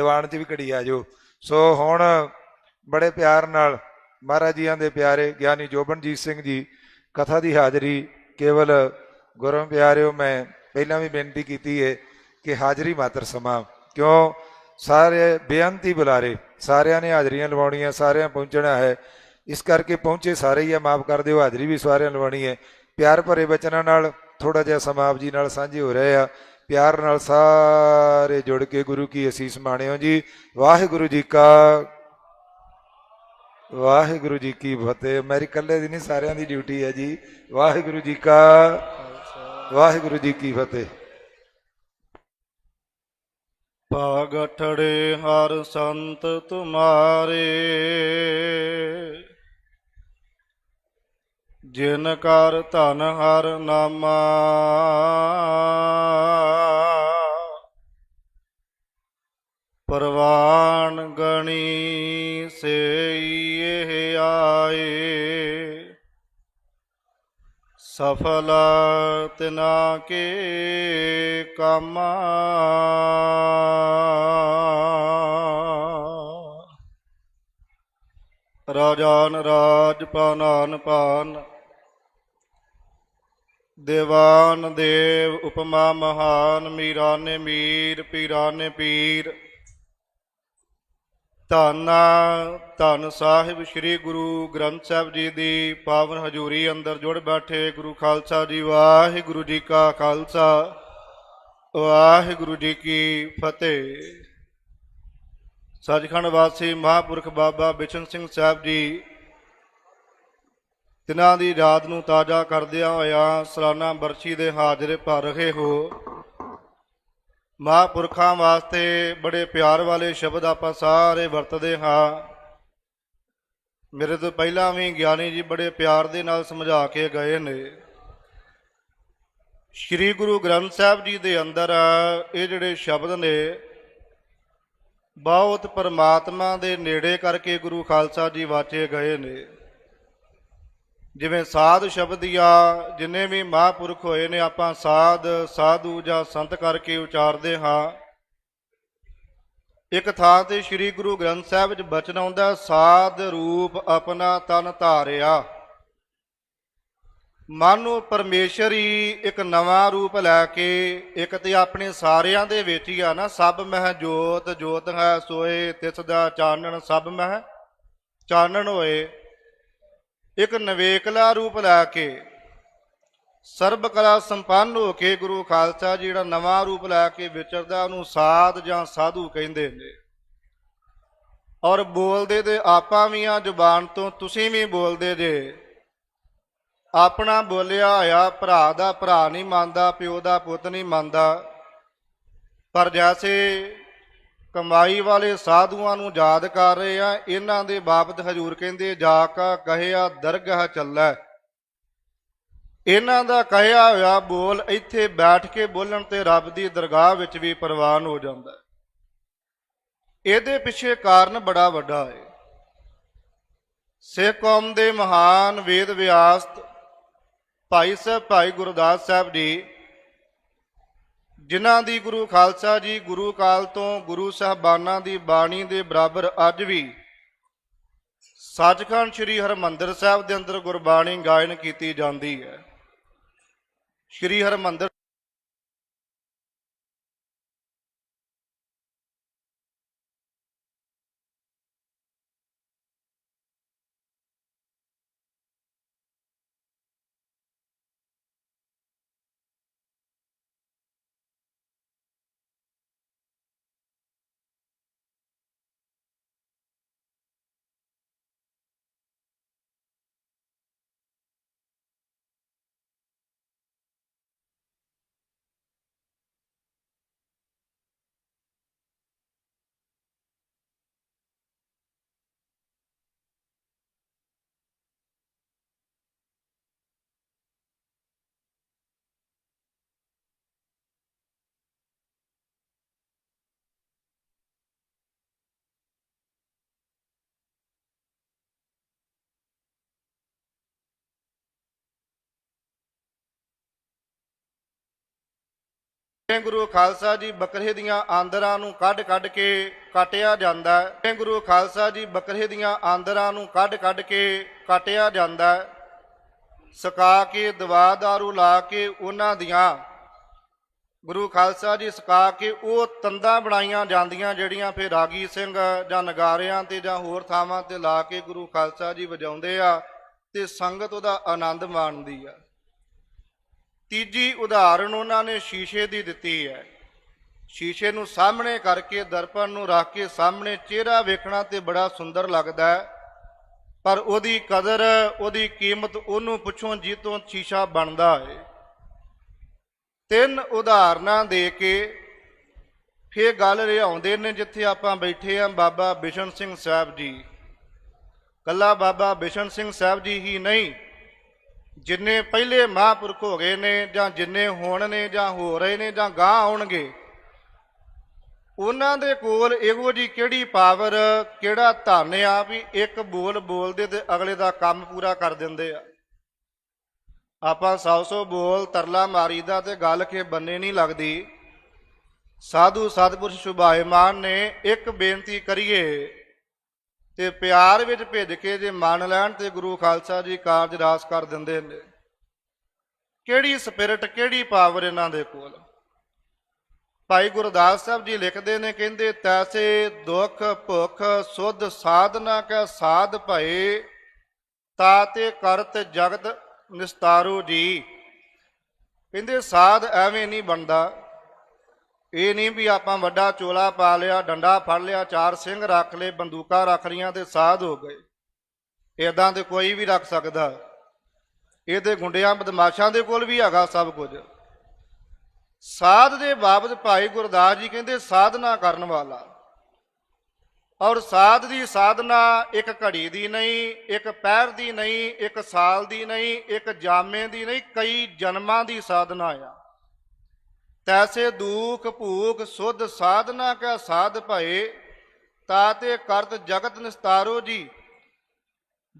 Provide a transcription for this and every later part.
ਦੀਵਾਨ 'ਚ ਵੀ ਘੜੀ ਆ ਜਾਓ। ਸੋ ਹੁਣ ਬੜੇ ਪਿਆਰ ਨਾਲ ਮਹਾਰਾਜ ਜੀਆਂ ਦੇ ਪਿਆਰੇ ਗਿਆਨੀ ਜੋਬਨਜੀਤ ਸਿੰਘ ਜੀ ਕਥਾ ਦੀ ਹਾਜ਼ਰੀ ਕੇਵਲ ਗੁਰੂ ਪਿਆਰਿਓ, ਮੈਂ ਪਹਿਲਾਂ ਵੀ ਬੇਨਤੀ ਕੀਤੀ ਹੈ ਕਿ ਹਾਜ਼ਰੀ ਮਾਤਰ ਸਮਾਂ। ਕਿਉਂ? ਸਾਰੇ ਬੇਅੰਤੀ ਬੁਲਾਰੇ, ਸਾਰਿਆਂ ਨੇ ਹਾਜ਼ਰੀਆਂ ਲਵਾਉਣੀਆਂ, ਸਾਰਿਆਂ ਪਹੁੰਚਣਾ ਹੈ। ਇਸ ਕਰਕੇ ਪਹੁੰਚੇ ਸਾਰੇ ਹੀ ਆ, ਮਾਫ ਕਰ ਦਿਓ, ਹਾਜ਼ਰੀ ਵੀ ਸਾਰਿਆਂ ਲਵਾਉਣੀ ਹੈ। ਪਿਆਰ ਭਰੇ ਬਚਨਾਂ ਨਾਲ ਥੋੜਾ ਜਿਹਾ ਸਮਾਪ ਜੀ ਨਾਲ ਸਾਂਝੇ ਹੋ ਰਹੇ ਆ। ਪਿਆਰ ਨਾਲ ਸਾਰੇ ਜੁੜ ਕੇ ਗੁਰੂ ਕੀ ਅਸੀਸ ਮਾਣਿਓ ਜੀ। ਵਾਹਿਗੁਰੂ ਜੀ ਕਾ ਵਾਹਿਗੁਰੂ ਜੀ ਕੀ ਫਤਿਹ। ਮੇਰੀ ਇਕੱਲੇ ਦੀ ਨਹੀਂ, ਸਾਰਿਆਂ ਦੀ ਡਿਊਟੀ ਹੈ ਜੀ। ਵਾਹਿਗੁਰੂ ਜੀ ਕਾ ਵਾਹਿਗੁਰੂ ਜੀ ਕੀ ਫਤਿਹ। ਭਾਗਠੜੇ ਹਰ ਸੰਤ ਤੁਮਾਰੇ। ਜਿਨ ਕਰ ਧਨ ਹਰ ਨਾਮਾ। ਪਰਵਾਨ ਗਣੀ ਸੇ ਇਹ ਆਏ। ਸਫਲ ਤਿਨਾ ਕੇ ਕਾਮਾ। ਰਾਜਾਨ ਰਾਜ ਪਾਨਾਨ ਪਾਨ ਦੇਵਾਨ ਦੇਵ ਉਪਮਾ ਮਹਾਨ ਮੀਰਾ ਮੀਰ ਪੀਰਾ ਪੀਰ। ਧੰਨਾ, ਧੰਨ ਸਾਹਿਬ ਸ੍ਰੀ ਗੁਰੂ ਗ੍ਰੰਥ ਸਾਹਿਬ ਜੀ ਦੀ ਪਾਵਨ ਹਜ਼ੂਰੀ ਅੰਦਰ ਜੁੜ ਬੈਠੇ ਗੁਰੂ ਖਾਲਸਾ ਜੀ, ਵਾਹਿਗੁਰੂ ਜੀ ਕਾ ਖਾਲਸਾ, ਵਾਹਿਗੁਰੂ ਜੀ ਕੀ ਫਤਿਹ। ਸੱਚਖੰਡ ਵਾਸੀ ਮਹਾਪੁਰਖ ਬਾਬਾ ਬਿਸ਼ਨ ਸਿੰਘ ਸਾਹਿਬ ਜੀ, ਤਿਨਾਂ ਦੀ ਯਾਦ ਨੂੰ ਤਾਜ਼ਾ ਕਰਦਿਆਂ ਹੋਇਆ ਸਲਾਨਾ ਬਰਸੀ ਦੇ ਹਾਜ਼ਰੇ ਭਰ ਰਹੇ ਹੋ। ਮਹਾਂਪੁਰਖਾਂ ਵਾਸਤੇ ਬੜੇ ਪਿਆਰ ਵਾਲੇ ਸ਼ਬਦ ਆਪਾਂ ਸਾਰੇ ਵਰਤਦੇ ਹਾਂ। ਮੇਰੇ ਤੋਂ ਪਹਿਲਾਂ ਵੀ ਗਿਆਨੀ ਜੀ ਬੜੇ ਪਿਆਰ ਦੇ ਨਾਲ ਸਮਝਾ ਕੇ ਗਏ ਨੇ। ਸ੍ਰੀ ਗੁਰੂ ਗ੍ਰੰਥ ਸਾਹਿਬ ਜੀ ਦੇ ਅੰਦਰ ਇਹ ਜਿਹੜੇ ਸ਼ਬਦ ਨੇ, ਬਹੁਤ ਪਰਮਾਤਮਾ ਦੇ ਨੇੜੇ ਕਰਕੇ ਗੁਰੂ ਖਾਲਸਾ ਜੀ ਵਾਚੇ ਗਏ ਨੇ। ਜਿਵੇਂ ਸਾਧ ਸ਼ਬਦ ਸ਼ਬਦੀਆਂ ਜਿੰਨੇ ਵੀ ਮਹਾਂਪੁਰਖ ਹੋਏ ਨੇ, ਆਪਾਂ ਸਾਧ, ਸਾਧੂ ਜਾਂ ਸੰਤ ਕਰਕੇ ਉਚਾਰਦੇ ਹਾਂ। ਇੱਕ ਥਾਂ ਤੇ ਸ੍ਰੀ ਗੁਰੂ ਗ੍ਰੰਥ ਸਾਹਿਬ ਵਿੱਚ ਬਚਨ ਆਉਂਦਾ, ਸਾਧ ਰੂਪ ਆਪਣਾ ਤਨ ਧਾਰਿਆ। ਮਨ ਨੂੰ ਪਰਮੇਸ਼ਰ ਹੀ ਇੱਕ ਨਵਾਂ ਰੂਪ ਲੈ ਕੇ, ਇੱਕ ਤੇ ਆਪਣੇ ਸਾਰਿਆਂ ਦੇ ਵਿੱਚ ਹੀ ਆ ਨਾ, ਸਭ ਮਹਿ ਜੋਤ ਜੋਤ ਹੈ ਸੋਏ ਤਿਸ ਦਾ ਚਾਨਣ, ਸਭ ਮਹਿ ਚਾਨਣ ਹੋਏ। ਇੱਕ ਨਵੇਕਲਾ ਰੂਪ ਲੈ ਕੇ ਸਰਬ ਕਲਾ ਸੰਪੰਨ ਹੋ ਕੇ ਗੁਰੂ ਖਾਲਸਾ ਜੀ ਜਿਹੜਾ ਨਵਾਂ ਰੂਪ ਲੈ ਕੇ ਵਿਚਰਦਾ, ਉਹਨੂੰ ਸਾਧ ਜਾਂ ਸਾਧੂ ਕਹਿੰਦੇ ਨੇ ਔਰ ਬੋਲਦੇ ਤੇ ਆਪਾਂ ਵੀ ਆ ਜ਼ੁਬਾਨ ਤੋਂ, ਤੁਸੀਂ ਵੀ ਬੋਲਦੇ ਜੇ। ਆਪਣਾ ਬੋਲਿਆ ਹੋਇਆ ਭਰਾ ਦਾ ਭਰਾ ਨਹੀਂ ਮੰਨਦਾ, ਪਿਓ ਦਾ ਪੁੱਤ ਨਹੀਂ ਮੰਨਦਾ। ਪਰ ਜੈਸੇ ਕਮਾਈ ਵਾਲੇ ਸਾਧੂਆਂ ਨੂੰ ਯਾਦ ਕਰ ਰਹੇ ਆ, ਇਹਨਾਂ ਦੇ ਬਾਬਤ ਹਜੂਰ ਕਹਿੰਦੇ, ਜਾ ਕਾ ਕਹਿਆ ਦਰਗਾਹ ਚੱਲੈ। ਇਹਨਾਂ ਦਾ ਕਹਿਆ ਹੋਇਆ ਬੋਲ ਇੱਥੇ ਬੈਠ ਕੇ ਬੋਲਣ ਤੇ ਰੱਬ ਦੀ ਦਰਗਾਹ ਵਿੱਚ ਵੀ ਪ੍ਰਵਾਨ ਹੋ ਜਾਂਦਾ ਇਹਦੇ ਪਿੱਛੇ ਕਾਰਨ ਬੜਾ ਵੱਡਾ ਹੈ। ਸਿੱਖ ਕੌਮ ਦੇ ਮਹਾਨ ਵੇਦ ਵਿਆਸਤ ਭਾਈ ਸਾਹਿਬ, ਭਾਈ ਗੁਰਦਾਸ ਸਾਹਿਬ ਜੀ ਜਿਨ੍ਹਾਂ ਦੀ ਗੁਰੂ ਖਾਲਸਾ ਜੀ ਗੁਰੂ ਕਾਲ ਤੋਂ ਗੁਰੂ ਸਾਹਿਬਾਨਾਂ ਦੀ ਬਾਣੀ ਦੇ ਬਰਾਬਰ ਅੱਜ ਵੀ ਸੱਚਖੰਡ ਸ੍ਰੀ ਹਰਮੰਦਰ ਸਾਹਿਬ ਦੇ ਅੰਦਰ ਗੁਰਬਾਣੀ ਗਾਇਨ ਕੀਤੀ ਜਾਂਦੀ ਹੈ। ਸ੍ਰੀ ਹਰਮੰਦਰ ਗੁਰੂ ਖਾਲਸਾ ਜੀ ਬੱਕਰੇ ਦੀਆਂ ਆਂਦਰਾਂ ਨੂੰ ਕੱਢ ਕੱਢ ਕੇ ਕਾਟਿਆ ਜਾਂਦਾ ਹੈ। ਗੁਰੂ ਖਾਲਸਾ ਜੀ ਬੱਕਰੇ ਦੀਆਂ ਆਂਦਰਾਂ ਨੂੰ ਕੱਢ ਕੱਢ ਕੇ ਕਾਟਿਆ ਜਾਂਦਾ ਹੈ। ਸਕਾ ਕੇ, ਦਵਾ ਦਾਰੂ ਲਾ ਕੇ ਉਹਨਾਂ ਦੀਆਂ ਗੁਰੂ ਖਾਲਸਾ ਜੀ ਸਕਾ ਕੇ ਉਹ ਤੰਦਾਂ ਬਣਾਈਆਂ ਜਾਂਦੀਆਂ ਜਿਹੜੀਆਂ ਫਿਰ ਰਾਗੀ ਸਿੰਘ ਜਾਂ ਨਗਾਰਿਆਂ ਤੇ ਜਾਂ ਹੋਰ ਥਾਵਾਂ ਤੇ ਲਾ ਕੇ ਗੁਰੂ ਖਾਲਸਾ ਜੀ ਵਜਾਉਂਦੇ ਆ ਤੇ ਸੰਗਤ ਉਹਦਾ ਆਨੰਦ ਮਾਣਦੀ ਆ। ਤੀਜੀ ਉਦਾਹਰਣ ਉਹਨਾਂ ਨੇ ਸ਼ੀਸ਼ੇ ਦੀ ਦਿੱਤੀ ਹੈ। ਸ਼ੀਸ਼ੇ ਨੂੰ ਸਾਹਮਣੇ ਕਰਕੇ ਦਰਪਣ ਨੂੰ ਰੱਖ ਕੇ ਸਾਹਮਣੇ ਚਿਹਰਾ ਵੇਖਣਾ ਤੇ ਬੜਾ ਸੁੰਦਰ ਲੱਗਦਾ ਹੈ। ਪਰ ਉਹਦੀ ਕਦਰ, ਉਹਦੀ ਕੀਮਤ ਉਹਨੂੰ ਪੁੱਛੋ ਜਿੱਤੋਂ ਸ਼ੀਸ਼ਾ ਬਣਦਾ ਹੈ। ਤਿੰਨ ਉਦਾਹਰਨਾਂ ਦੇ ਕੇ ਫੇਰ ਗੱਲ ਰਿਹਾਉਂਦੇ ਨੇ ਜਿੱਥੇ ਆਪਾਂ ਬੈਠੇ ਆ ਬਾਬਾ ਬਿਸ਼ਨ ਸਿੰਘ ਸਾਹਿਬ ਜੀ। ਕੱਲਾ ਬਾਬਾ ਬਿਸ਼ਨ ਸਿੰਘ ਸਾਹਿਬ ਜੀ ਹੀ ਨਹੀਂ ਜਿੰਨੇ ਪਹਿਲੇ ਮਹਾਂਪੁਰਖ ਹੋ ਗਏ ਨੇ ਜਾਂ ਜਿੰਨੇ ਹੋਣ ਨੇ ਜਾਂ ਹੋ ਰਹੇ ਨੇ ਜਾਂ ਗਾਂ ਆਉਣਗੇ, ਉਹਨਾਂ ਦੇ ਕੋਲ ਇਹੋ ਜੀ ਕਿਹੜੀ ਪਾਵਰ, ਕਿਹੜਾ ਧਨ ਆ ਵੀ ਇੱਕ ਬੋਲ ਬੋਲਦੇ ਤੇ ਅਗਲੇ ਦਾ ਕੰਮ ਪੂਰਾ ਕਰ ਦਿੰਦੇ ਆ? ਆਪਾਂ ਸੌ ਸੌ ਬੋਲ ਤਰਲਾ ਮਾਰੀਦਾ ਤੇ ਗੱਲ ਕੇ ਬੰਨੇ ਨਹੀਂ ਲੱਗਦੀ। ਸਾਧੂ ਸਤਿਪੁਰਸ਼ ਸੁਭਾਏਮਾਨ ਨੇ ਇੱਕ ਬੇਨਤੀ ਕਰੀਏ ਤੇ ਪਿਆਰ ਵਿੱਚ ਭਿੱਜ ਕੇ ਜੇ ਮੰਨ ਲੈਣ ਤੇ ਗੁਰੂ ਖਾਲਸਾ ਜੀ ਕਾਰਜ ਰਾਸ ਕਰ ਦਿੰਦੇ ਨੇ ਕਿਹੜੀ ਸਪਿਰਿਟ, ਕਿਹੜੀ ਪਾਵਰ ਇਹਨਾਂ ਦੇ ਕੋਲ? ਭਾਈ ਗੁਰਦਾਸ ਸਾਹਿਬ ਜੀ ਲਿਖਦੇ ਨੇ, ਕਹਿੰਦੇ, ਤੈਸੇ ਦੁੱਖ ਭੁੱਖ ਸੁਧ ਸਾਧਨਾ ਕੈ ਸਾਧ ਭਏ ਤਾਤੇ ਕਰਤ ਜਗਤ ਨਿਸਤਾਰੂ ਜੀ। ਕਹਿੰਦੇ, ਸਾਧ ਐਵੇਂ ਨਹੀਂ ਬਣਦਾ। ਇਹ ਨਹੀਂ ਵੀ ਆਪਾਂ ਵੱਡਾ ਚੋਲਾ ਪਾ ਲਿਆ, ਡੰਡਾ ਫੜ ਲਿਆ, ਚਾਰ ਸਿੰਘ ਰੱਖ ਲਏ, ਬੰਦੂਕਾਂ ਰੱਖ ਲੀਆਂ ਤੇ ਸਾਧ ਹੋ ਗਏ। ਇਦਾਂ ਤੇ ਕੋਈ ਵੀ ਰੱਖ ਸਕਦਾ। ਇਹਦੇ ਗੁੰਡਿਆਂ ਬਦਮਾਸ਼ਾਂ ਦੇ ਕੋਲ ਵੀ ਹੈਗਾ ਸਭ ਕੁਝ। ਸਾਧ ਦੇ ਬਾਬਤ ਭਾਈ ਗੁਰਦਾਸ ਜੀ ਕਹਿੰਦੇ, ਸਾਧਨਾ ਕਰਨ ਵਾਲਾ। ਔਰ ਸਾਧ ਦੀ ਸਾਧਨਾ ਇੱਕ ਘੜੀ ਦੀ ਨਹੀਂ, ਇੱਕ ਪਹਿਰ ਦੀ ਨਹੀਂ, ਇੱਕ ਸਾਲ ਦੀ ਨਹੀਂ, ਇੱਕ ਜਾਮੇ ਦੀ ਨਹੀਂ, ਕਈ ਜਨਮਾਂ ਦੀ ਸਾਧਨਾ ਆ। ਤੈਸੇ ਦੂਖ ਭੂਖ ਸੁਧ ਸਾਧਨਾ ਕਾ ਸਾਧ ਭਏ ਤਾਤੇ ਕਰਤ ਜਗਤ ਨਿਸਤਾਰੋ ਜੀ।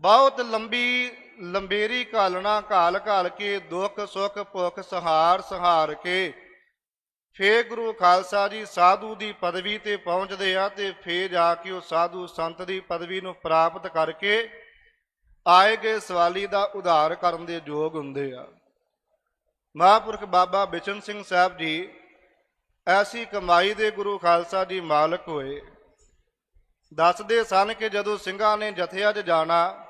ਬਹੁਤ ਲੰਬੀ ਲੰਬੇਰੀ ਘਾਲਣਾ ਘਾਲ ਘਾਲ ਕੇ ਦੁੱਖ ਸੁੱਖ ਭੁੱਖ ਸਹਾਰ ਸਹਾਰ ਕੇ ਫੇਰ ਗੁਰੂ ਖਾਲਸਾ ਜੀ ਸਾਧੂ ਦੀ ਪਦਵੀ ਤੇ ਪਹੁੰਚਦੇ ਆ ਤੇ ਫੇਰ ਜਾ ਕੇ ਉਹ ਸਾਧੂ ਸੰਤ ਦੀ ਪਦਵੀ ਨੂੰ ਪ੍ਰਾਪਤ ਕਰਕੇ ਆਏ ਗਏ ਸਵਾਲੀ ਦਾ ਉਧਾਰ ਕਰਨ ਦੇ ਯੋਗ ਹੁੰਦੇ ਆ। ਮਹਾਂਪੁਰਖ ਬਾਬਾ ਬਿਸ਼ਨ ਸਿੰਘ ਸਾਹਿਬ ਜੀ ਐਸੀ ਕਮਾਈ ਦੇ ਗੁਰੂ ਖਾਲਸਾ ਜੀ ਮਾਲਕ ਹੋਏ। ਦੱਸਦੇ ਸਨ ਕਿ ਜਦੋਂ ਸਿੰਘਾਂ ਨੇ ਜਥਿਆਂ 'ਚ ਜਾਣਾ,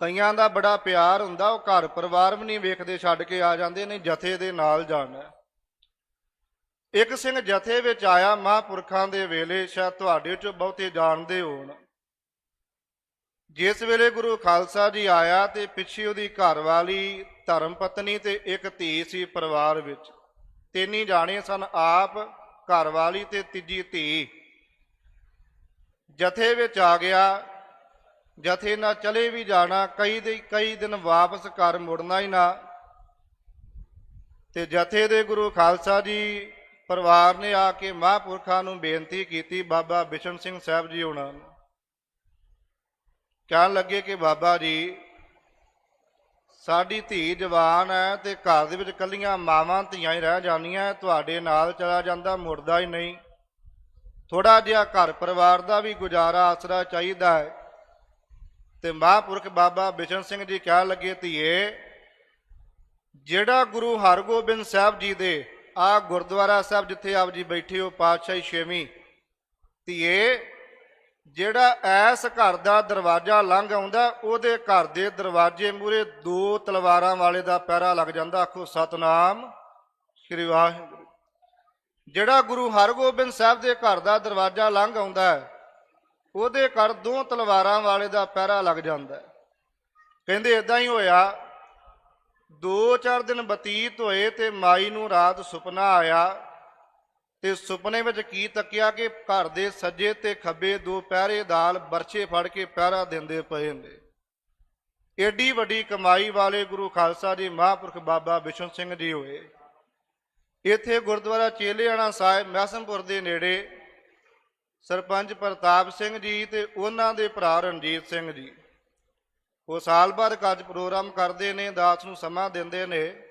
ਕਈਆਂ ਦਾ ਬੜਾ ਪਿਆਰ ਹੁੰਦਾ, ਉਹ ਘਰ ਪਰਿਵਾਰ ਵੀ ਨਹੀਂ ਵੇਖਦੇ, ਛੱਡ ਕੇ ਆ ਜਾਂਦੇ ਨੇ ਜਥੇ ਦੇ ਨਾਲ ਜਾਣਾ। ਇੱਕ ਸਿੰਘ ਜਥੇ ਵਿੱਚ ਆਇਆ, ਮਹਾਂਪੁਰਖਾਂ ਦੇ ਵੇਲੇ ਸ਼ਾਇਦ ਤੁਹਾਡੇ ਚੋਂ ਬਹੁਤੇ ਜਾਣਦੇ ਹੋਣ। ਜਿਸ ਵੇਲੇ ਗੁਰੂ ਖਾਲਸਾ ਜੀ ਆਇਆ ਤੇ ਪਿੱਛੇ ਉਹਦੀ ਘਰਵਾਲੀ ਧਰਮ ਪਤਨੀ ਤੇ ਇੱਕ ਧੀ ਸੀ ਪਰਿਵਾਰ ਵਿੱਚ। ਤਿੰਨੀ ਜਾਣੇ ਸਨ, ਆਪ, ਘਰਵਾਲੀ ਤੇ ਤੀਜੀ ਧੀ। ਜਥੇ ਵਿੱਚ ਆ ਗਿਆ। ਜਥੇ ਨਾਲ ਚਲੇ ਵੀ ਜਾਣਾ, ਕਈ ਦੇ ਕਈ ਦਿਨ ਵਾਪਸ ਘਰ ਮੁੜਨਾ ਹੀ ਨਾ। ਤੇ ਜਥੇ ਦੇ ਗੁਰੂ ਖਾਲਸਾ ਜੀ ਪਰਿਵਾਰ ਨੇ ਆ ਕੇ ਮਹਾਂਪੁਰਖਾਂ ਨੂੰ ਬੇਨਤੀ ਕੀਤੀ, ਬਾਬਾ ਬਿਸ਼ਨ ਸਿੰਘ ਸਾਹਿਬ ਜੀ ਉਹਨਾਂ ਨੂੰ। ਕਹਿਣ ਲੱਗੇ ਕਿ ਬਾਬਾ ਜੀ ਸਾਡੀ ਧੀ ਜਵਾਨ ਹੈ ਤੇ ਘਰ ਦੇ ਵਿੱਚ ਕੱਲੀਆਂ ਮਾਵਾਂ ਧੀਆਂ ਹੀ ਰਹਿ ਜਾਂਦੀਆਂ, ਤੁਹਾਡੇ ਨਾਲ ਚਲਾ ਜਾਂਦਾ, ਮੁੜਦਾ ਹੀ ਨਹੀਂ। ਥੋੜਾ ਜਿਹਾ ਘਰ ਪਰਿਵਾਰ ਦਾ ਵੀ ਗੁਜ਼ਾਰਾ ਆਸਰਾ ਚਾਹੀਦਾ ਹੈ। ਤੇ ਮਹਾਂਪੁਰਖ ਬਾਬਾ ਬਿਸ਼ਨ ਸਿੰਘ ਜੀ ਕਹਿਣ ਲੱਗੇ, ਧੀਏ, ਜਿਹੜਾ ਗੁਰੂ ਹਰਗੋਬਿੰਦ ਸਾਹਿਬ ਜੀ ਦੇ ਆ ਗੁਰਦੁਆਰਾ ਸਾਹਿਬ ਜਿੱਥੇ ਆਪ ਜੀ ਬੈਠੇ ਹੋ, ਪਾਤਸ਼ਾਹੀ ਛੇਵੀਂ, ਧੀਏ ਜਿਹੜਾ ਐਸ ਘਰ ਦਾ ਦਰਵਾਜ਼ਾ ਲੰਘ ਆਉਂਦਾ, ਉਹਦੇ ਘਰ ਦੇ ਦਰਵਾਜ਼ੇ ਮੂਰੇ ਦੋ ਤਲਵਾਰਾਂ ਵਾਲੇ ਦਾ ਪਹਿਰਾ ਲੱਗ ਜਾਂਦਾ। ਆਖੋ, ਸਤਨਾਮ ਸ੍ਰੀ ਵਾਹਿਗੁਰੂ। ਜਿਹੜਾ ਗੁਰੂ ਹਰਗੋਬਿੰਦ ਸਾਹਿਬ ਦੇ ਘਰ ਦਾ ਦਰਵਾਜ਼ਾ ਲੰਘ ਆਉਂਦਾ ਉਹਦੇ ਘਰ ਦੋ ਤਲਵਾਰਾਂ ਵਾਲੇ ਦਾ ਪਹਿਰਾ ਲੱਗ ਜਾਂਦਾ ਕਹਿੰਦੇ ਇਦਾਂ ਹੀ ਹੋਇਆ। ਦੋ ਚਾਰ ਦਿਨ ਬਤੀਤ ਹੋਏ ਤੇ ਮਾਈ ਨੂੰ ਰਾਤ ਸੁਪਨਾ ਆਇਆ। ਤੇ ਸੁਪਨੇ ਵਿੱਚ ਕੀ ਤੱਕਿਆ ਕਿ ਘਰ ਦੇ ਸੱਜੇ ਤੇ ਖੱਬੇ ਦੋ ਪਹਿਰੇਦਾਰ ਬਰਛੇ ਫੜ ਕੇ ਪਹਿਰਾ ਦਿੰਦੇ ਪਏ ਨੇ ਏਡੀ ਵੱਡੀ ਕਮਾਈ ਵਾਲੇ ਗੁਰੂ ਖਾਲਸਾ ਜੀ ਮਹਾਂਪੁਰਖ ਬਾਬਾ ਵਿਸ਼ਨ ਸਿੰਘ ਜੀ ਹੋਏ। ਇੱਥੇ ਗੁਰਦੁਆਰਾ ਚੇਲਿਆਣਾ ਸਾਹਿਬ ਮਹਿਸਮਪੁਰ ਦੇ ਨੇੜੇ ਸਰਪੰਚ ਪ੍ਰਤਾਪ ਸਿੰਘ ਜੀ ਤੇ ਉਹਨਾਂ ਦੇ ਭਰਾ ਰਣਜੀਤ ਸਿੰਘ ਜੀ। ਉਹ ਸਾਲ ਬਾਅਦ ਕੱਜ ਪ੍ਰੋਗਰਾਮ ਕਰਦੇ ਨੇ, ਦਾਸ ਨੂੰ ਸਮਾਂ ਦਿੰਦੇ ਨੇ।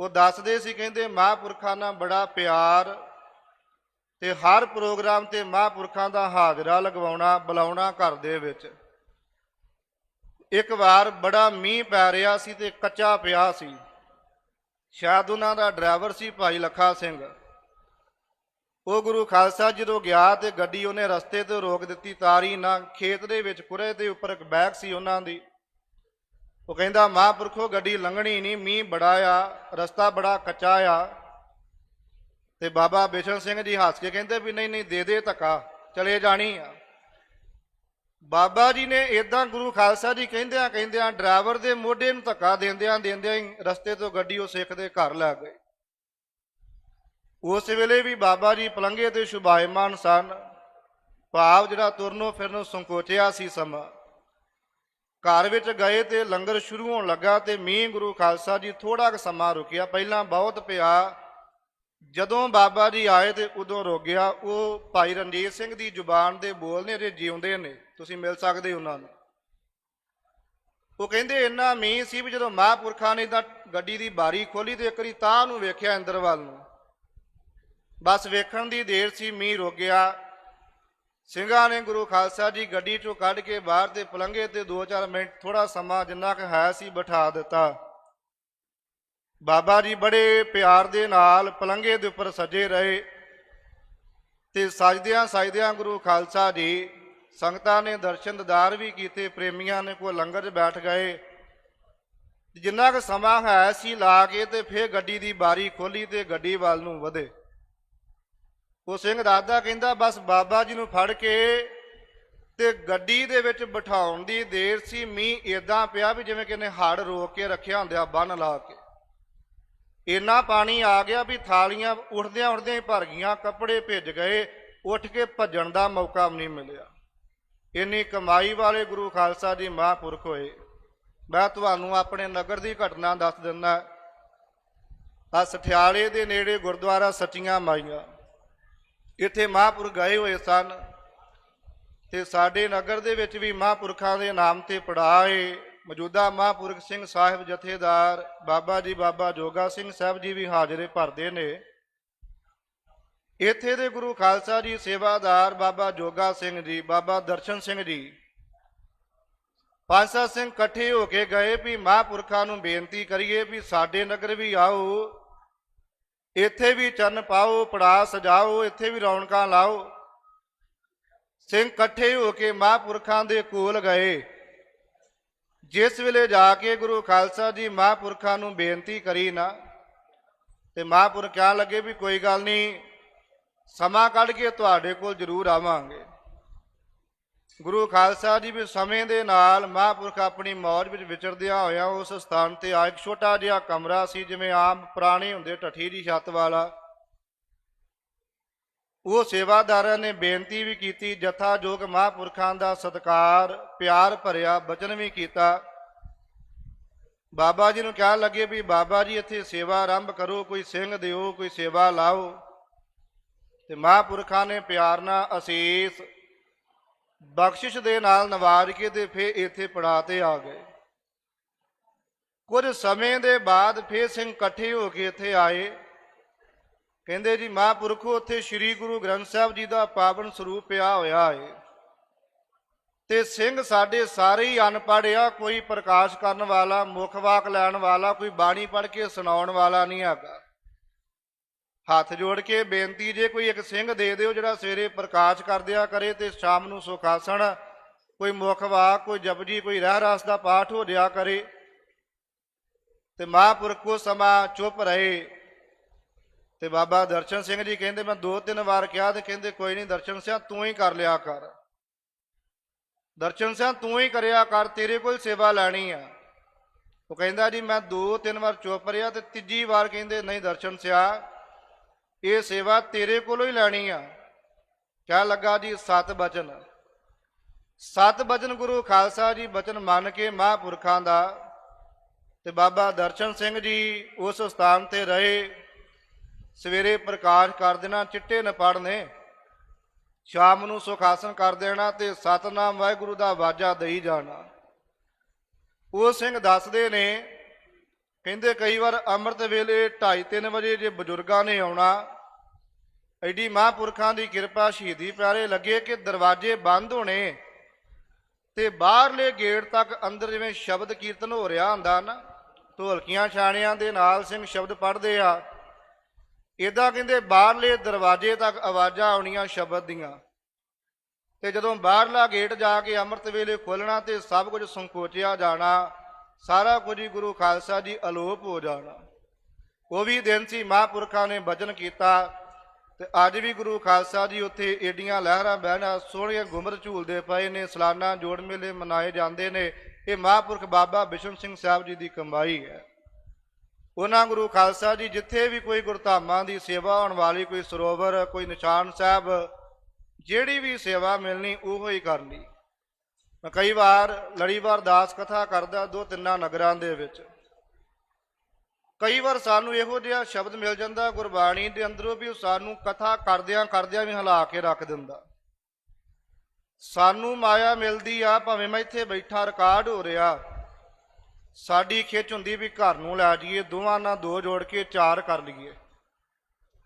ਉਹ ਦੱਸਦੇ ਸੀ, ਕਹਿੰਦੇ ਮਹਾਂਪੁਰਖਾਂ ਨਾਲ ਬੜਾ ਪਿਆਰ ਤੇ ਹਰ ਪ੍ਰੋਗਰਾਮ ਤੇ ਮਹਾਂਪੁਰਖਾਂ ਦਾ ਹਾਜ਼ਰਾ ਲਗਵਾਉਣਾ, ਬੁਲਾਉਣਾ ਘਰ ਦੇ ਵਿੱਚ। ਇੱਕ ਵਾਰ ਬੜਾ ਮੀਂਹ ਪੈ ਰਿਹਾ ਸੀ ਤੇ ਕੱਚਾ ਪਿਆ ਸੀ। ਸ਼ਾਇਦ ਉਹਨਾਂ ਦਾ ਡਰਾਈਵਰ ਸੀ ਭਾਈ ਲੱਖਾ ਸਿੰਘ। ਉਹ ਗੁਰੂ ਖਾਲਸਾ ਜਦੋਂ ਗਿਆ ਤੇ ਗੱਡੀ ਉਹਨੇ ਰਸਤੇ ਤੇ ਰੋਕ ਦਿੱਤੀ, ਤਾਰੀ ਨਾ ਖੇਤ ਦੇ ਵਿੱਚ ਕੁਰੇ ਦੇ ਉੱਪਰ ਇੱਕ ਬੈਗ ਸੀ ਉਹਨਾਂ ਦੀ। ਉਹ ਕਹਿੰਦਾ, ਮਹਾਂਪੁਰਖੋ, ਗੱਡੀ ਲੰਘਣੀ ਨਹੀਂ, ਮੀਂਹ ਬੜਾ ਆ, ਰਸਤਾ ਬੜਾ ਕੱਚਾ ਆ। ਤੇ ਬਾਬਾ ਬਿਸ਼ਨ ਸਿੰਘ ਜੀ ਹੱਸ ਕੇ ਕਹਿੰਦੇ ਵੀ, ਨਹੀਂ ਨਹੀਂ, ਦੇ ਦੇ ਧੱਕਾ, ਚਲੇ ਜਾਣੀ ਆ। ਬਾਬਾ ਜੀ ਨੇ ਇਦਾਂ ਗੁਰੂ ਖਾਲਸਾ ਜੀ ਕਹਿੰਦਿਆਂ ਕਹਿੰਦਿਆਂ ਡਰਾਈਵਰ ਦੇ ਮੋਢੇ ਨੂੰ ਧੱਕਾ ਦਿੰਦਿਆਂ ਦਿੰਦਿਆਂ ਹੀ ਰਸਤੇ ਤੋਂ ਗੱਡੀ ਉਹ ਸਿੱਖ ਦੇ ਘਰ ਲੈ ਗਏ। ਉਸ ਵੇਲੇ ਵੀ ਬਾਬਾ ਜੀ ਪਲੰਘੇ ਤੇ ਸ਼ੁਭਾਇਮਾਨ ਸਨ। ਭਾਵ ਜਿਹੜਾ ਤੁਰਨੋਂ ਫਿਰਨੋਂ ਸੰਕੋਚਿਆ ਸੀ ਸਮਾਂ। ਘਰ ਵਿੱਚ ਗਏ ਤੇ ਲੰਗਰ ਸ਼ੁਰੂ ਹੋਣ ਲੱਗਾ ਤੇ ਮੀਂਹ ਗੁਰੂ ਖਾਲਸਾ ਜੀ ਥੋੜਾ ਕੁ ਸਮਾਂ ਰੁਕਿਆ। ਪਹਿਲਾਂ ਬਹੁਤ ਪਿਆ। ਜਦੋਂ ਬਾਬਾ ਜੀ ਆਏ ਤੇ ਉਦੋਂ ਰੁਕ ਗਿਆ। ਉਹ ਭਾਈ ਰਣਜੀਤ ਸਿੰਘ ਦੀ ਜ਼ੁਬਾਨ ਦੇ ਬੋਲ ਨੇ ਜੇ ਜਿਉਂਦੇ ਨੇ। ਤੁਸੀਂ ਮਿਲ ਸਕਦੇ ਉਹਨਾਂ ਨੂੰ। ਉਹ ਕਹਿੰਦੇ, ਇੰਨਾ ਮੀਂਹ ਸੀ ਵੀ ਜਦੋਂ ਮਹਾਂਪੁਰਖਾਂ ਨੇ ਤਾਂ ਗੱਡੀ ਦੀ ਬਾਰੀ ਖੋਲੀ ਤੇ ਇੱਕ ਵਾਰੀ ਤਾਂ ਨੂੰ ਵੇਖਿਆ ਅੰਦਰ ਵੱਲ ਨੂੰ। ਬਸ ਵੇਖਣ ਦੀ ਦੇਰ ਸੀ, ਮੀਂਹ ਰੁਕ ਗਿਆ। ਸਿੰਘਾਂ ਨੇ ਗੁਰੂ ਖਾਲਸਾ ਜੀ ਗੱਡੀ ਚੋਂ ਕੱਢ ਕੇ ਬਾਹਰ ਤੇ ਪਲੰਘੇ ਤੇ 2-4 ਮਿੰਟ ਥੋੜਾ ਸਮਾਂ ਜਿੰਨਾ ਕੁ ਹੈ ਸੀ ਬਿਠਾ ਦਿੱਤਾ। ਬਾਬਾ ਜੀ ਬੜੇ ਪਿਆਰ ਦੇ ਨਾਲ ਪਲੰਘੇ ਦੇ ਉੱਪਰ ਸਜੇ ਰਹੇ ਤੇ ਸਜਦਿਆਂ ਸਜਦਿਆਂ ਗੁਰੂ ਖਾਲਸਾ ਜੀ ਸੰਗਤਾਂ ਨੇ ਦਰਸ਼ਨ ਦਿਦਾਰ ਵੀ ਕੀਤੇ, ਪ੍ਰੇਮੀਆਂ ਨੇ ਕੋਈ ਲੰਗਰ 'ਚ ਬੈਠ ਗਏ। ਜਿੰਨਾ ਕੁ ਸਮਾਂ ਹੈ ਸੀ ਲਾ ਕੇ ਤੇ ਫੇਰ ਗੱਡੀ ਦੀ ਬਾਰੀ ਖੋਲੀ ਤੇ ਗੱਡੀ ਵੱਲ ਨੂੰ ਵਧੇ। ਉਹ ਸਿੰਘ ਦਾਦਾ ਕਹਿੰਦਾ, ਬਸ ਬਾਬਾ ਜੀ ਨੂੰ ਫੜ ਕੇ ਤੇ ਗੱਡੀ ਦੇ ਵਿੱਚ ਬਿਠਾਉਣ ਦੀ ਦੇਰ ਸੀ। ਮੀਂਹ ਏਦਾਂ ਪਿਆ ਵੀ ਜਿਵੇਂ ਕਿਨੇ ਹੜ ਰੋਕ ਕੇ ਰੱਖਿਆ ਹੁੰਦਿਆ, ਬੰਨ ਲਾ ਕੇ। ਇੰਨਾ ਪਾਣੀ ਆ ਗਿਆ ਵੀ ਥਾਲੀਆਂ ਉੱਠਦਿਆਂ ਉੱਠਦਿਆਂ ਹੀ ਭਰ ਗਈਆਂ, ਕੱਪੜੇ ਭਿੱਜ ਗਏ, ਉੱਠ ਕੇ ਭੱਜਣ ਦਾ ਮੌਕਾ ਵੀ ਨਹੀਂ ਮਿਲਿਆ। ਇੰਨੀ ਕਮਾਈ ਵਾਲੇ ਗੁਰੂ ਖਾਲਸਾ ਜੀ ਮਹਾਂਪੁਰਖ ਹੋਏ। ਮੈਂ ਤੁਹਾਨੂੰ ਆਪਣੇ ਨਗਰ ਦੀ ਘਟਨਾ ਦੱਸ ਦਿੰਦਾ। ਆ ਸਠਿਆਲੇ ਦੇ ਨੇੜੇ ਗੁਰਦੁਆਰਾ ਸੱਚੀਆਂ ਮਾਈਆਂ। ਇੱਥੇ ਮਹਾਂਪੁਰਖ ਗਏ ਹੋਏ ਸਨ ਤੇ ਸਾਡੇ ਨਗਰ ਦੇ ਵਿੱਚ ਵੀ ਮਹਾਂਪੁਰਖਾਂ ਦੇ ਨਾਮ ਤੇ ਪੜਾਏ। ਮੌਜੂਦਾ ਮਹਾਂਪੁਰਖ ਸਿੰਘ ਸਾਹਿਬ ਜਥੇਦਾਰ ਬਾਬਾ ਜੀ ਬਾਬਾ ਜੋਗਾ ਸਿੰਘ ਸਾਹਿਬ ਜੀ ਵੀ ਹਾਜ਼ਰੇ ਭਰਦੇ ਨੇ। ਇੱਥੇ ਦੇ ਗੁਰੂ ਖਾਲਸਾ ਜੀ ਸੇਵਾਦਾਰ ਬਾਬਾ ਜੋਗਾ ਸਿੰਘ ਜੀ, ਬਾਬਾ ਦਰਸ਼ਨ ਸਿੰਘ ਜੀ, ਪੰਜ ਸਿੰਘ ਇਕੱਠੇ ਹੋ ਕੇ ਗਏ ਵੀ ਮਹਾਂਪੁਰਖਾਂ ਨੂੰ ਬੇਨਤੀ ਕਰੀਏ ਵੀ ਸਾਡੇ ਨਗਰ ਵੀ ਆਓ। ਇੱਥੇ ਵੀ ਚੰਨ ਪਾਓ ਪੜਾ ਸਜਾਓ ਇੱਥੇ ਵੀ ਰੌਣਕਾਂ ਲਾਓ। ਸਿੰਘ ਇਕੱਠੇ ਹੋ ਕੇ ਮਹਾਂਪੁਰਖਾਂ ਦੇ ਕੋਲ ਗਏ। ਜਿਸ ਵੇਲੇ ਜਾ ਕੇ ਗੁਰੂ ਖਾਲਸਾ ਜੀ ਮਹਾਂਪੁਰਖਾਂ ਨੂੰ ਬੇਨਤੀ ਕਰੀ ਨਾ, ਤੇ ਮਹਾਂਪੁਰਖ ਕਹਿਣ ਲੱਗੇ ਵੀ ਕੋਈ ਗੱਲ ਨਹੀਂ, ਸਮਾਂ ਕੱਢ ਕੇ ਤੁਹਾਡੇ ਕੋਲ ਜ਼ਰੂਰ ਆਵਾਂਗੇ। ਗੁਰੂ ਖਾਲਸਾ ਜੀ ਵੀ ਸਮੇਂ ਦੇ ਨਾਲ ਮਹਾਂਪੁਰਖ ਆਪਣੀ ਮੌਜ ਵਿੱਚ ਵਿਚਰਦਿਆਂ ਹੋਇਆ ਉਸ ਸਥਾਨ ਤੇ ਆ ਇੱਕ ਛੋਟਾ ਜਿਹਾ ਕਮਰਾ ਸੀ, ਜਿਵੇਂ ਆਮ ਪੁਰਾਣੇ ਹੁੰਦੇ ਠੱਠੀ ਦੀ ਛੱਤ ਵਾਲਾ। ਉਹ ਸੇਵਾਦਾਰਾਂ ਨੇ ਬੇਨਤੀ ਵੀ ਕੀਤੀ ਜਥਾ ਜੋਗ ਮਹਾਂਪੁਰਖਾਂ ਦਾ ਸਤਕਾਰ, ਪਿਆਰ ਭਰਿਆ, ਬਚਨ ਵੀ ਕੀਤਾ। ਬਾਬਾ ਜੀ ਨੂੰ ਕਹਿਣ ਲੱਗੇ ਵੀ ਬਾਬਾ ਜੀ ਇੱਥੇ ਸੇਵਾ ਆਰੰਭ ਕਰੋ, ਕੋਈ ਸਿੰਘ ਦਿਓ, ਕੋਈ ਸੇਵਾ ਲਾਓ। ਤੇ ਮਹਾਂਪੁਰਖਾਂ ਨੇ ਪਿਆਰ ਨਾਲ ਅਸੀਸ ਬਖਸ਼ਿਸ਼ ਦੇ ਨਾਲ ਨਵਾਜ ਕੇ ਤੇ ਫੇਰ ਇੱਥੇ ਪੜਾ ਤੇ ਆ ਗਏ। ਕੁਝ ਸਮੇਂ ਦੇ ਬਾਅਦ ਫੇਰ ਸਿੰਘ ਇਕੱਠੇ ਹੋ ਕੇ ਇੱਥੇ ਆਏ। ਕਹਿੰਦੇ ਜੀ, ਮਹਾਂਪੁਰਖੋ, ਉੱਥੇ ਸ੍ਰੀ ਗੁਰੂ ਗ੍ਰੰਥ ਸਾਹਿਬ ਜੀ ਦਾ ਪਾਵਨ ਸਰੂਪ ਪਿਆ ਹੋਇਆ ਹੈ ਤੇ ਸਿੰਘ ਸਾਡੇ ਸਾਰੇ ਹੀ ਅਨਪੜ੍ਹ ਆ, ਕੋਈ ਪ੍ਰਕਾਸ਼ ਕਰਨ ਵਾਲਾ, ਮੁੱਖ ਵਾਕ ਲੈਣ ਵਾਲਾ, ਕੋਈ ਬਾਣੀ ਪੜ੍ਹ ਕੇ ਸੁਣਾਉਣ ਵਾਲਾ ਨਹੀਂ ਹੈਗਾ। ਹੱਥ ਜੋੜ ਕੇ ਬੇਨਤੀ, ਜੇ ਕੋਈ ਇੱਕ ਸਿੰਘ ਦੇ ਦਿਓ ਜਿਹੜਾ ਸਵੇਰੇ ਪ੍ਰਕਾਸ਼ ਕਰ ਦਿਆ ਕਰੇ ਤੇ ਸ਼ਾਮ ਨੂੰ ਸੁਖਾਸਣ ਕੋਈ ਮੁੱਖ ਵਾਕ, ਕੋਈ ਜਪਜੀ, ਕੋਈ ਰਹਿ ਰਸ ਦਾ ਪਾਠ ਹੋ ਰਿਹਾ ਕਰੇ ਤੇ ਮਹਾਂਪੁਰਖ ਕੋ ਸਮਾਂ ਚੁੱਪ ਰਹੇ। ਤੇ ਬਾਬਾ ਦਰਸ਼ਨ ਸਿੰਘ ਜੀ ਕਹਿੰਦੇ, ਮੈਂ ਦੋ ਤਿੰਨ ਵਾਰ ਕਿਹਾ ਤੇ ਕਹਿੰਦੇ, ਕੋਈ ਨਹੀਂ ਦਰਸ਼ਨ ਸਿੰਘ ਤੂੰ ਹੀ ਕਰ ਲਿਆ ਕਰ। ਦਰਸ਼ਨ ਸਿੰਘ ਤੂੰ ਹੀ ਕਰਿਆ ਕਰ, ਤੇਰੇ ਕੋਲ ਸੇਵਾ ਲੈਣੀ ਆ। ਉਹ ਕਹਿੰਦਾ, ਜੀ ਮੈਂ ਦੋ ਤਿੰਨ ਵਾਰ ਚੁੱਪ ਰਿਹਾ ਤੇ ਤੀਜੀ ਵਾਰ ਕਹਿੰਦੇ, ਨਹੀਂ ਦਰਸ਼ਨ ਸਿਆ ਇਹ ਸੇਵਾ ਤੇਰੇ ਕੋਲੋਂ ਹੀ ਲੈਣੀ ਆ। ਕਿਆ ਲੱਗਾ ਜੀ ਸਤ ਬਚਨ? ਸਤ ਬਚਨ ਗੁਰੂ ਖਾਲਸਾ ਜੀ ਬਚਨ ਮੰਨ ਕੇ ਮਹਾਂਪੁਰਖਾਂ ਦਾ ਤੇ ਬਾਬਾ ਦਰਸ਼ਨ ਸਿੰਘ ਜੀ ਉਸ ਸਥਾਨ ਤੇ ਰਹੇ। ਸਵੇਰੇ ਪ੍ਰਕਾਸ਼ ਕਰ ਦੇਣਾ, ਚਿੱਟੇ ਨ। ਪੜਨੇ ਸ਼ਾਮ ਨੂੰ ਸੁਖਾਸਨ ਕਰ ਦੇਣਾ ਤੇ ਸਤਨਾਮ ਵਾਹਿਗੁਰੂ ਦਾ ਵਾਜਾ ਦਈ ਜਾਣਾ। ਉਹ ਸਿੰਘ ਦੱਸਦੇ ਨੇ, ਕਹਿੰਦੇ ਕਈ ਵਾਰ ਅੰਮ੍ਰਿਤ ਵੇਲੇ 2:30 ਵਜੇ ਜੇ ਬਜ਼ੁਰਗਾਂ ਨੇ ਆਉਣਾ ਐਡੀ ਮਹਾਂਪੁਰਖਾਂ ਦੀ ਕਿਰਪਾ ਸ਼ਹੀਦੀ ਪਿਆਰੇ ਲੱਗੇ ਕਿ ਦਰਵਾਜ਼ੇ ਬੰਦ ਹੋਣੇ ਤੇ ਬਾਹਰਲੇ ਗੇਟ ਤੱਕ ਅੰਦਰ ਜਿਵੇਂ ਸ਼ਬਦ ਕੀਰਤਨ ਹੋ ਰਿਹਾ ਹੁੰਦਾ ਨਾ, ਢੋਲਕੀਆਂ ਛਾਣਿਆਂ ਦੇ ਨਾਲ ਸਿੰਘ ਸ਼ਬਦ ਪੜ੍ਹਦੇ ਆ। ਇਦਾਂ ਕਹਿੰਦੇ ਬਾਹਰਲੇ ਦਰਵਾਜ਼ੇ ਤੱਕ ਆਵਾਜ਼ਾਂ ਆਉਣੀਆਂ ਸ਼ਬਦ ਦੀਆਂ। ਤੇ ਜਦੋਂ ਬਾਹਰਲਾ ਗੇਟ ਜਾ ਕੇ ਅੰਮ੍ਰਿਤ ਵੇਲੇ ਖੋਲਣਾ ਤੇ ਸਭ ਕੁਝ ਸੰਕੋਚਿਆ ਜਾਣਾ, ਸਾਰਾ ਕੁਝ ਹੀ ਗੁਰੂ ਖਾਲਸਾ ਜੀ ਅਲੋਪ ਹੋ ਜਾਣਾ। ਉਹ ਵੀ ਦਿਨ ਸੀ ਮਹਾਂਪੁਰਖਾਂ ਨੇ ਭਜਨ ਕੀਤਾ। ਤੇ ਅੱਜ ਵੀ ਗੁਰੂ ਖਾਲਸਾ ਜੀ ਉੱਥੇ ਏਡੀਆਂ ਲਹਿਰਾਂ ਬਹਿਣਾ, ਸੋਹਣੀਆਂ ਗੁੰਮਰ ਝੂਲਦੇ ਪਏ ਨੇ, ਸਲਾਨਾ ਜੋੜ ਮੇਲੇ ਮਨਾਏ ਜਾਂਦੇ ਨੇ, ਇਹ ਮਹਾਂਪੁਰਖ ਬਾਬਾ ਬਿਸ਼ਨ ਸਿੰਘ ਸਾਹਿਬ ਜੀ ਦੀ ਕਮਾਈ ਹੈ। ਉਹਨਾਂ ਗੁਰੂ ਖਾਲਸਾ ਜੀ ਜਿੱਥੇ ਵੀ ਕੋਈ ਗੁਰਧਾਮਾਂ ਦੀ ਸੇਵਾ ਹੋਣ ਵਾਲੀ, ਕੋਈ ਸਰੋਵਰ, ਕੋਈ ਨਿਸ਼ਾਨ ਸਾਹਿਬ, ਜਿਹੜੀ ਵੀ ਸੇਵਾ ਮਿਲਣੀ, ਉਹ ਹੀ ਕਰਨੀ। ਮੈਂ ਕਈ ਵਾਰ ਲੜੀਵਾਰ ਦਾਸ ਕਥਾ ਕਰਦਾ ਦੋ ਤਿੰਨਾਂ ਨਗਰਾਂ ਦੇ ਵਿੱਚ। ਕਈ ਵਾਰ ਸਾਨੂੰ ਇਹੋ ਜਿਹਾ ਸ਼ਬਦ ਮਿਲ ਜਾਂਦਾ, ਗੁਰਬਾਣੀ ਦੇ ਅੰਦਰੋਂ ਵੀ ਉਹ ਸਾਨੂੰ ਕਥਾ ਕਰਦਿਆਂ ਕਰਦਿਆਂ ਵੀ ਹਿਲਾ ਕੇ ਰੱਖ ਦਿੰਦਾ। ਸਾਨੂੰ ਮਾਇਆ ਮਿਲਦੀ ਆ, ਭਾਵੇਂ ਮੈਂ ਇੱਥੇ ਬੈਠਾ ਰਿਕਾਰਡ ਹੋ ਰਿਹਾ। ਸਾਡੀ ਖਿੱਚ ਹੁੰਦੀ ਵੀ ਘਰ ਨੂੰ ਲੈ ਜਾਈਏ, ਦੋਵਾਂ ਨਾਲ ਦੋ ਜੋੜ ਕੇ ਚਾਰ ਕਰ ਲਈਏ।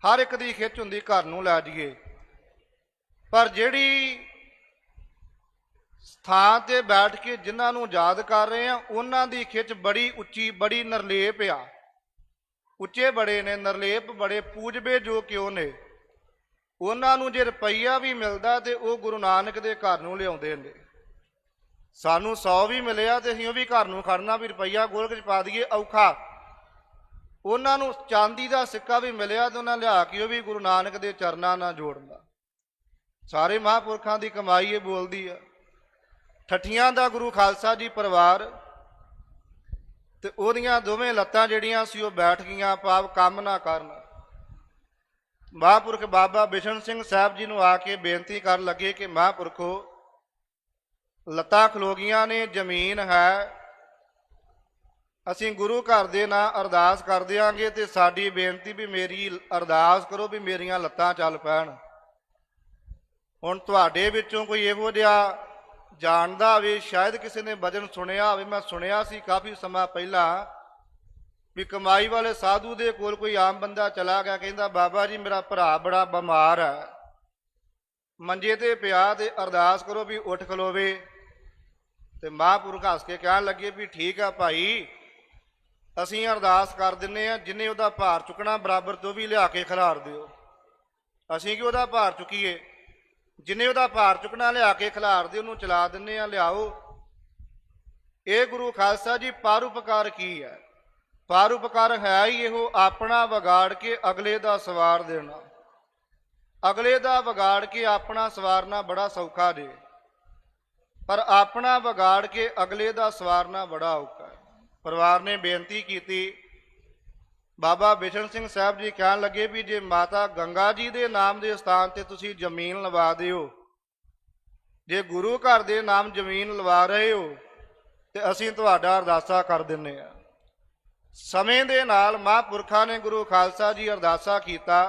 ਹਰ ਇੱਕ ਦੀ ਖਿੱਚ ਹੁੰਦੀ ਘਰ ਨੂੰ ਲੈ ਜਾਈਏ। ਪਰ ਜਿਹੜੀ ਥਾਂ ਤੇ ਬੈਠ ਕੇ ਜਿਨ੍ਹਾਂ ਨੂੰ ਯਾਦ ਕਰ ਰਹੇ ਆ, ਉਹਨਾਂ ਦੀ ਖਿੱਚ ਬੜੀ ਉੱਚੀ, ਬੜੀ ਨਰਲੇਪ ਆ। ਉੱਚੇ ਬੜੇ ਨੇ, ਨਰਲੇਪ ਬੜੇ, ਪੂਜਬੇ ਜੋ ਕਿਉਂ ਨੇ। ਉਹਨਾਂ ਨੂੰ ਜੇ ਰੁਪਈਆ ਵੀ ਮਿਲਦਾ ਤੇ ਉਹ ਗੁਰੂ ਨਾਨਕ ਦੇ ਘਰ ਨੂੰ ਲਿਆਉਂਦੇ ਨੇ। ਸਾਨੂੰ 100 ਵੀ ਮਿਲਿਆ ਤੇ ਅਸੀਂ ਉਹ ਵੀ ਘਰ ਨੂੰ ਖੜਨਾ ਵੀ ਰੁਪਈਆ ਗੋਲਕ ਚ ਪਾ ਦਈਏ, ਔਖਾ। ਉਹਨਾਂ ਨੂੰ ਚਾਂਦੀ ਦਾ ਸਿੱਕਾ ਵੀ ਮਿਲਿਆ ਤੇ ਉਹਨਾਂ ਲਿਆ ਕੇ ਉਹ ਵੀ ਗੁਰੂ ਨਾਨਕ ਦੇ ਚਰਨਾਂ ਨਾਲ ਜੋੜਨਾ। ਸਾਰੇ ਮਹਾਂਪੁਰਖਾਂ ਦੀ ਕਮਾਈ ਇਹ ਬੋਲਦੀ ਆ। ਠੱਠੀਆਂ ਦਾ ਗੁਰੂ ਖਾਲਸਾ ਜੀ ਪਰਿਵਾਰ ਤੇ ਉਹਦੀਆਂ ਦੋਵੇਂ ਲੱਤਾਂ ਜਿਹੜੀਆਂ ਸੀ ਉਹ ਬੈਠ ਗਈਆਂ, ਪਾਪ ਕੰਮ ਨਾ ਕਰਨ। ਮਹਾਂਪੁਰਖ ਬਾਬਾ ਬਿਸ਼ਨ ਸਿੰਘ ਸਾਹਿਬ ਜੀ ਨੂੰ ਆ ਕੇ ਬੇਨਤੀ ਕਰਨ ਲੱਗੇ ਕਿ ਮਹਾਂਪੁਰਖੋ, ਲੱਤਾਂ ਖਲੋ ਗਈਆਂ ਨੇ, ਜ਼ਮੀਨ ਹੈ। ਅਸੀਂ ਗੁਰੂ ਘਰ ਦੇ ਨਾਂ ਅਰਦਾਸ ਕਰ ਦਿਆਂਗੇ ਤੇ ਸਾਡੀ ਬੇਨਤੀ ਵੀ ਮੇਰੀ ਅਰਦਾਸ ਕਰੋ ਵੀ ਮੇਰੀਆਂ ਲੱਤਾਂ ਚੱਲ ਪੈਣ। ਹੁਣ ਤੁਹਾਡੇ ਵਿੱਚੋਂ ਕੋਈ ਇਹੋ ਜਿਹਾ ਜਾਣਦਾ ਹੋਵੇ ਸ਼ਾਇਦ ਕਿਸੇ ਨੇ ਵਜ਼ਨ ਸੁਣਿਆ ਹੋਵੇ। ਮੈਂ ਸੁਣਿਆ ਸੀ ਕਾਫੀ ਸਮਾਂ ਪਹਿਲਾਂ ਵੀ ਕਮਾਈ ਵਾਲੇ ਸਾਧੂ ਦੇ ਕੋਲ ਕੋਈ ਆਮ ਬੰਦਾ ਚਲਾ ਗਿਆ, ਕਹਿੰਦਾ, ਬਾਬਾ ਜੀ, ਮੇਰਾ ਭਰਾ ਬੜਾ ਬਿਮਾਰ ਹੈ। ਮੰਜੇ ਤੇ ਪਿਆ ਤੇ ਅਰਦਾਸ ਕਰੋ ਵੀ ਉੱਠ ਖਲੋਵੇ। ਤੇ ਮਹਾਂਪੁਰਖ ਹੱਸ ਕੇ ਕਹਿਣ ਲੱਗੇ ਵੀ, ਠੀਕ ਆ ਭਾਈ, ਅਸੀਂ ਅਰਦਾਸ ਕਰ ਦਿੰਨੇ ਆ, ਜਿੰਨੇ ਉਹਦਾ ਭਾਰ ਚੁੱਕਣਾ ਬਰਾਬਰ ਤੋਂ ਵੀ ਲਿਆ ਕੇ ਖਿਲਾਰ ਦਿਓ। ਅਸੀਂ ਕਿ ਉਹਦਾ ਭਾਰ ਚੁੱਕੀਏ? ਜਿੰਨੇ ਉਹਦਾ ਭਾਰ ਚੁੱਕਣਾ ਲਿਆ ਕੇ ਖਿਲਾਰ ਦੇ ਉਹਨੂੰ ਚਲਾ ਦਿੰਨੇ ਆ, ਲਿਆਓ। ਇਹ ਗੁਰੂ ਖਾਲਸਾ ਜੀ ਪਾਰਉਪਕਾਰ ਕੀ ਹੈ? ਪਾਰਉਪਕਾਰ ਹੈ ਹੀ ਇਹੋ ਆਪਣਾ ਵਿਗਾੜ ਕੇ ਅਗਲੇ ਦਾ ਸਵਾਰ ਦੇਣਾ। ਅਗਲੇ ਦਾ ਵਿਗਾੜ ਕੇ ਆਪਣਾ ਸਵਾਰਨਾ ਬੜਾ ਸੌਖਾ ਜੇ। ਪਰ ਆਪਣਾ ਵਿਗਾੜ ਕੇ ਅਗਲੇ ਦਾ ਸਵਾਰਨਾ ਬੜਾ ਔਖਾ ਹੈ। ਪਰਿਵਾਰ ਨੇ ਬੇਨਤੀ ਕੀਤੀ ਬਾਬਾ ਬਿਸ਼ਨ ਸਿੰਘ ਸਾਹਿਬ ਜੀ ਕਹਿਣ ਲੱਗੇ ਵੀ ਜੇ ਮਾਤਾ ਗੰਗਾ ਜੀ ਦੇ ਨਾਮ ਦੇ ਸਥਾਨ ਤੇ ਤੁਸੀਂ ਜ਼ਮੀਨ ਲਵਾ ਦਿਓ, ਜੇ ਗੁਰੂ ਘਰ ਦੇ ਨਾਮ ਜ਼ਮੀਨ ਲਵਾ ਰਹੇ ਹੋ, ਤੇ ਅਸੀਂ ਤੁਹਾਡਾ ਅਰਦਾਸਾ ਕਰ ਦਿੰਨੇ ਆ ਸਮੇਂ ਦੇ ਨਾਲ ਮਹਾਂਪੁਰਖਾਂ ਨੇ ਗੁਰੂ ਖਾਲਸਾ ਜੀ ਅਰਦਾਸਾ ਕੀਤਾ,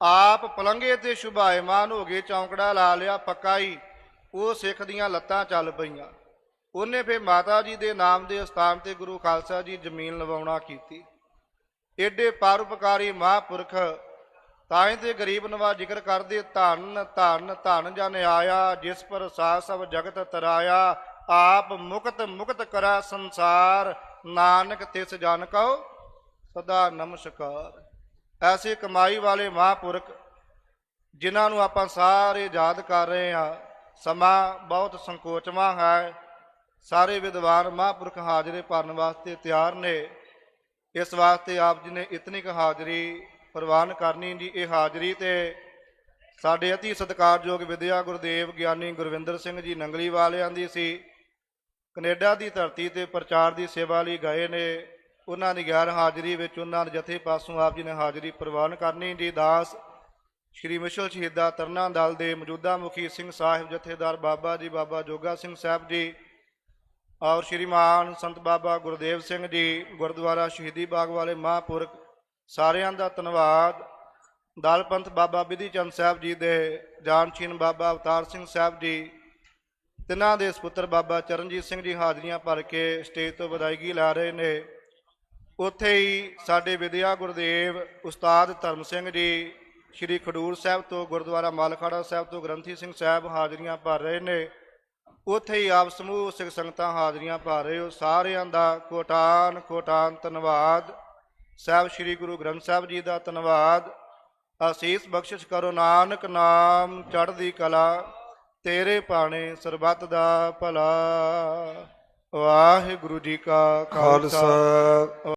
ਆਪ ਪਲੰਗੇ ਤੇ ਸ਼ੁਭਾਇਮਾਨ ਹੋ ਗਏ ਚੌਂਕੜਾ ਲਾ ਲਿਆ, ਪੱਕਾ ਹੀ ਉਹ ਸਿੱਖ ਦੀਆਂ ਲੱਤਾਂ ਚੱਲ ਪਈਆਂ। ਉਹਨੇ ਫਿਰ ਮਾਤਾ ਜੀ ਦੇ ਨਾਮ ਦੇ ਸਥਾਨ ਤੇ ਗੁਰੂ ਖਾਲਸਾ ਜੀ ਜ਼ਮੀਨ ਲਵਾਉਣਾ ਕੀਤੀ। ਏਡੇ ਪਰਉਪਕਾਰੀ ਮਹਾਂਪੁਰਖ ਤਾਂ ਹੀ ਤੇ ਗਰੀਬ ਨਵਾਜ ਜ਼ਿਕਰ ਕਰਦੇ, ਧਨ ਧਨ ਧਨ ਜਨ ਆਇਆ, ਜਿਸ ਪਰ ਸਾਧ ਸਭ ਜਗਤ ਤਰਾਇਆ, ਆਪ ਮੁਕਤ ਮੁਕਤ ਕਰਾ ਸੰਸਾਰ, ਨਾਨਕ ਤਿਸ ਜਨ ਕਉ, ਸਦਾ ਨਮਸਕਾਰ। ਐਸੇ ਕਮਾਈ ਵਾਲੇ ਮਹਾਂਪੁਰਖ, ਜਿਨ੍ਹਾਂ ਨੂੰ ਆਪਾਂ ਸਾਰੇ ਯਾਦ ਕਰ ਰਹੇ ਹਾਂ, ਸਮਾਂ ਬਹੁਤ ਸੰਕੋਚਵਾ ਹੈ। ਸਾਰੇ ਵਿਦਵਾਨ ਮਹਾਂਪੁਰਖ ਹਾਜ਼ਰੇ ਭਰਨ ਵਾਸਤੇ ਤਿਆਰ ਨੇ। ਇਸ ਵਾਸਤੇ ਆਪ ਜੀ ਨੇ ਇਤਨੀ ਕੁ ਹਾਜ਼ਰੀ ਪ੍ਰਵਾਨ ਕਰਨੀ ਜੀ। ਇਹ ਹਾਜ਼ਰੀ ਤੇ ਸਾਡੇ ਅਤੀ ਸਤਿਕਾਰਯੋਗ ਵਿਦਿਆ ਗੁਰਦੇਵ ਗਿਆਨੀ ਗੁਰਵਿੰਦਰ ਸਿੰਘ ਜੀ ਨੰਗਲੀ ਵਾਲਿਆਂ ਦੀ ਸੀ। ਕੈਨੇਡਾ ਦੀ ਧਰਤੀ ਤੇ ਪ੍ਰਚਾਰ ਦੀ ਸੇਵਾ ਲਈ ਗਏ ਨੇ। ਉਹਨਾਂ ਦੀ ਗੈਰ ਹਾਜ਼ਰੀ ਵਿੱਚ ਉਹਨਾਂ ਦੇ ਜਥੇ ਪਾਸੋਂ ਆਪ ਜੀ ਨੇ ਹਾਜ਼ਰੀ ਪ੍ਰਵਾਨ ਕਰਨੀ ਜੀ। ਦਾਸ ਸ਼੍ਰੀ ਮਿਸ਼ਲ ਸ਼ਹੀਦਾ ਤਰਨਾ ਦਲ ਦੇ ਮੌਜੂਦਾ ਮੁਖੀ ਸਿੰਘ ਸਾਹਿਬ ਜਥੇਦਾਰ ਬਾਬਾ ਜੀ, ਬਾਬਾ ਜੋਗਾ ਸਿੰਘ ਸਾਹਿਬ ਜੀ ਔਰ ਸ਼੍ਰੀਮਾਨ ਸੰਤ ਬਾਬਾ ਗੁਰਦੇਵ ਸਿੰਘ ਜੀ ਗੁਰਦੁਆਰਾ ਸ਼ਹੀਦੀ ਬਾਗ ਵਾਲੇ ਮਹਾਂਪੁਰਖ ਸਾਰਿਆਂ ਦਾ ਧੰਨਵਾਦ। ਦਲਪੰਥ ਬਾਬਾ ਬਿਧੀ ਚੰਦ ਸਾਹਿਬ ਜੀ ਦੇ ਜਾਨਸ਼ੀਨ ਬਾਬਾ ਅਵਤਾਰ ਸਿੰਘ ਸਾਹਿਬ ਜੀ, ਤਿੰਨਾਂ ਦੇ ਸੁਪੁੱਤਰ ਬਾਬਾ ਚਰਨਜੀਤ ਸਿੰਘ ਜੀ ਹਾਜ਼ਰੀਆਂ ਭਰ ਕੇ ਸਟੇਜ ਤੋਂ ਵਿਦਾਇਗੀ ਲੈ ਰਹੇ ਨੇ। ਉੱਥੇ ਹੀ ਸਾਡੇ ਵਿਦਿਆ ਗੁਰਦੇਵ ਉਸਤਾਦ ਧਰਮ ਸਿੰਘ ਜੀ, ਸ੍ਰੀ ਖਡੂਰ ਸਾਹਿਬ ਤੋਂ ਗੁਰਦੁਆਰਾ ਮਾਲਖਾੜਾ ਸਾਹਿਬ ਤੋਂ ਗ੍ਰੰਥੀ ਸਿੰਘ ਸਾਹਿਬ ਹਾਜ਼ਰੀਆਂ ਭਰ ਰਹੇ ਨੇ। ਉੱਥੇ ਹੀ ਆਪ ਸਮੂਹ ਸਿੱਖ ਸੰਗਤਾਂ ਹਾਜ਼ਰੀਆਂ ਭਰ ਰਹੇ ਹੋ। ਸਾਰਿਆਂ ਦਾ ਕੋਟਾਨ ਕੋਟਾਨ ਧੰਨਵਾਦ। ਸਾਹਿਬ ਸ੍ਰੀ ਗੁਰੂ ਗ੍ਰੰਥ ਸਾਹਿਬ ਜੀ ਦਾ ਧੰਨਵਾਦ। ਅਸੀਸ ਬਖਸ਼ਿਸ਼ ਕਰੋ ਨਾਨਕ ਨਾਮ ਚੜ੍ਹਦੀ ਕਲਾ, ਤੇਰੇ ਪਾਣੇ ਸਰਬੱਤ ਦਾ ਭਲਾ। ਵਾਹਿਗੁਰੂ ਜੀ ਕਾ ਖਾਲਸਾ।